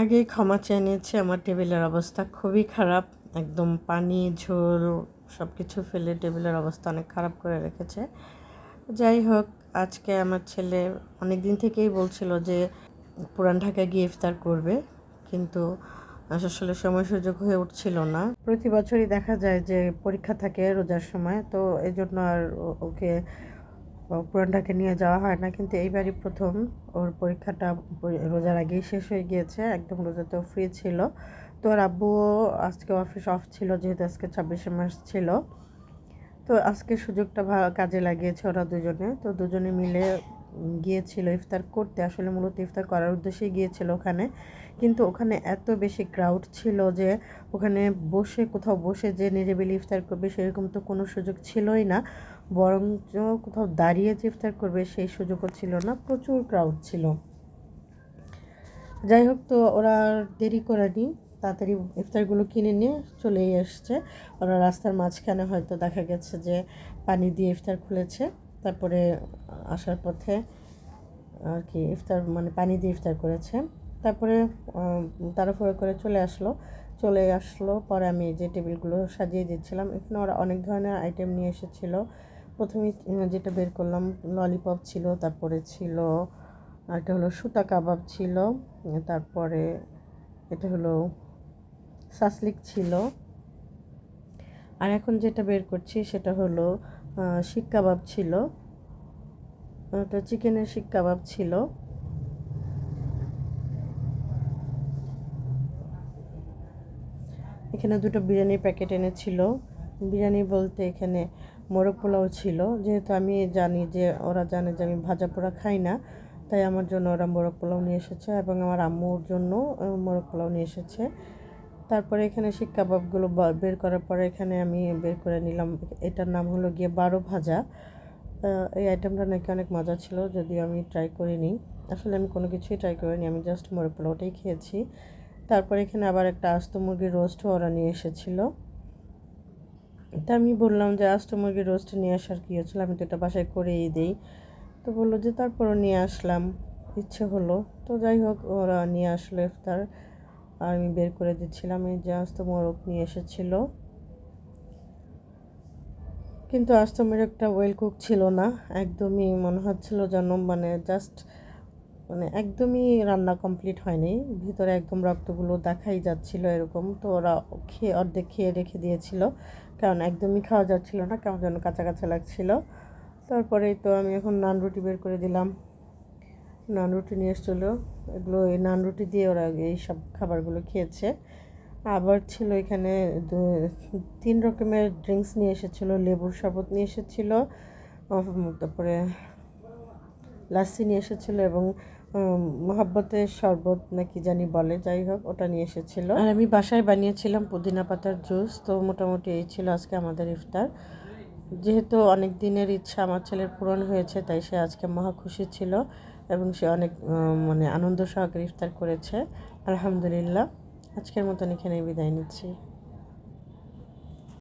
আগেই ক্ষমা চেয়ে নিয়েছি, আমার টেবিলের অবস্থা খুবই খারাপ। একদম পানি, ঝোল সব কিছু ফেলে টেবিলের অবস্থা অনেক খারাপ করে রেখেছে। যাই হোক, আজকে আমার ছেলে অনেক দিন থেকেই বলছিল যে, পুরান ঢাকায় গিয়ে ইফতার করবে, কিন্তু আসলে সময় সুযোগ হয়ে উঠছিল না। প্রতি বছরই দেখা যায় যে, পরীক্ষা থাকে রোজার সময়, তো এই জন্য আর ওকে পুরান ঢাকা নিয়ে যাওয়া হয় না, কিন্তু এইবারই প্রথম ওর পরীক্ষাটা রোজার আগেই শেষ হয়ে গিয়েছে, একদম রোজাতেও ফ্রি ছিল। তো ওর আব্বুও আজকে অফিস অফ ছিল, যেহেতু আজকে ছাব্বিশে মাস ছিল। তো আজকে সুযোগটা কাজে লাগিয়েছে ওরা দুজনে। তো দুজনে মিলে গিয়েছিল ইফতার করতে, আসলে মূলত ইফতার করার উদ্দেশ্যেই গিয়েছিল ওখানে। কিন্তু ওখানে এত বেশি ক্রাউড ছিল যে, ওখানে বসে কোথাও বসে যে নিরিবিলি ইফতার করবে সেরকম তো কোনো সুযোগ ছিলই না। বরঞ্চ কোথাও দাঁড়িয়ে যে ইফতার করবে সেই সুযোগও ছিল না, প্রচুর ক্রাউড ছিল। যাই হোক তো, ওরা দেরি করেনি, তাড়াতাড়ি ইফতারগুলো কিনে নিয়ে চলেই এসছে। ওরা রাস্তার মাঝখানে হয়তো দেখা গেছে যে পানি দিয়ে ইফতার খুলেছে। তারপরে আসার পথে আর কি ইফতার মানে পানি দিয়ে ইফতার করেছে। তারপরে তাড়াহুড়ো করে চলে আসলো। চলে আসলো, পরে আমি যে টেবিলগুলো সাজিয়ে দিচ্ছিলাম, এখানে ওরা অনেক ধরনের আইটেম নিয়ে এসেছিল। প্রথমে যেটা বের করলাম ললিপপ ছিল, তারপরে ছিল আর এটা হলো সুতা কাবাব ছিল, তারপরে এটা হলো সাসলিক ছিল। আর এখন যেটা বের করছি, সেটা হলো শিক কাবাব ছিল। ওটা চিকেনের শিক কাবাব ছিল। এখানে দুটো বিরিয়ানির প্যাকেট এনেছিল। বিরিয়ানি বলতে এখানে মোরগ পোলাও ছিল। যেহেতু আমি জানি যে ওরা জানে যে আমি ভাজা পোড়া খাই না, তাই আমার জন্য ওরা মোরগ পোলাও নিয়ে এসেছে এবং আমার আম্মুর জন্য মোরগ পোলাও নিয়ে এসেছে। তারপরে এখানে শিক কাবাবগুলো বের করার পরে এখানে আমি বের করে নিলাম। এটার নাম হলো গিয়ে বারো ভাজা। এই আইটেমটা নাকি অনেক মজা ছিল, যদিও আমি ট্রাই করিনি। আসলে আমি কোনো কিছুই ট্রাই করিনি, আমি জাস্ট মোরগ পোলাওটাই খেয়েছি। তারপরে এখানে আবার একটা আস্ত মুরগির রোস্টও ওরা নিয়ে এসেছিল। তা আমি বললাম যে আস্ত মুরগির রোস্ট নিয়ে আসার কী হচ্ছিল আমি তো এটা বাসায় করেই দিই। তো বলল যে, তারপরও নিয়ে আসলাম। ইচ্ছে হলো। তো যাই হোক, ওরা নিয়ে আসলো ইফতার। আর আমি বের করে দিচ্ছিলাম। এই যে, আস্ত মোরগ নিয়ে এসেছিল। কিন্তু আস্ত মোরগটা ওয়েল কুক ছিল না। একদমই মনে হচ্ছিল যেন মানে জাস্ট মানে একদমই রান্না কমপ্লিট হয়নি। ভিতরে একদম রক্তগুলো দেখাই যাচ্ছিল এরকম, তো ওরা খেয়ে, অর্ধেক খেয়ে রেখে দিয়েছিল। কারণ একদমই খাওয়া যাচ্ছিল না, কেমন যেন কাঁচা কাঁচা লাগছিল। তারপরেই তো আমি এখন নান রুটি বের করে দিলাম। নান রুটি নিয়ে এসেছিল। এগুলো এই নান রুটি দিয়ে ওরা এই সব খাবারগুলো খেয়েছে। আবার ছিল এখানে তিন রকমের ড্রিঙ্কস নিয়ে এসেছিল, লেবুর শরবত নিয়ে এসেছিল, তারপরে লাস্সি নিয়ে এসেছিল এবং মহাব্বতের শরবত নাকি জানি বলে, যাই হোক, ওটা নিয়ে এসেছিল। আর আমি বাসায় বানিয়েছিলাম পুদিনা পাতার জুস, তো মোটামুটি এই ছিল আজকে আমাদের ইফতার। যেহেতু অনেক দিনের ইচ্ছা আমার ছেলের পূরণ হয়েছে, তাই সে আজকে মহা খুশি ছিল এবং সে অনেক মানে আনন্দ সহকারে ইফতার করেছে। আলহামদুলিল্লাহ, আজকের মতন এখানেই বিদায় নিচ্ছি।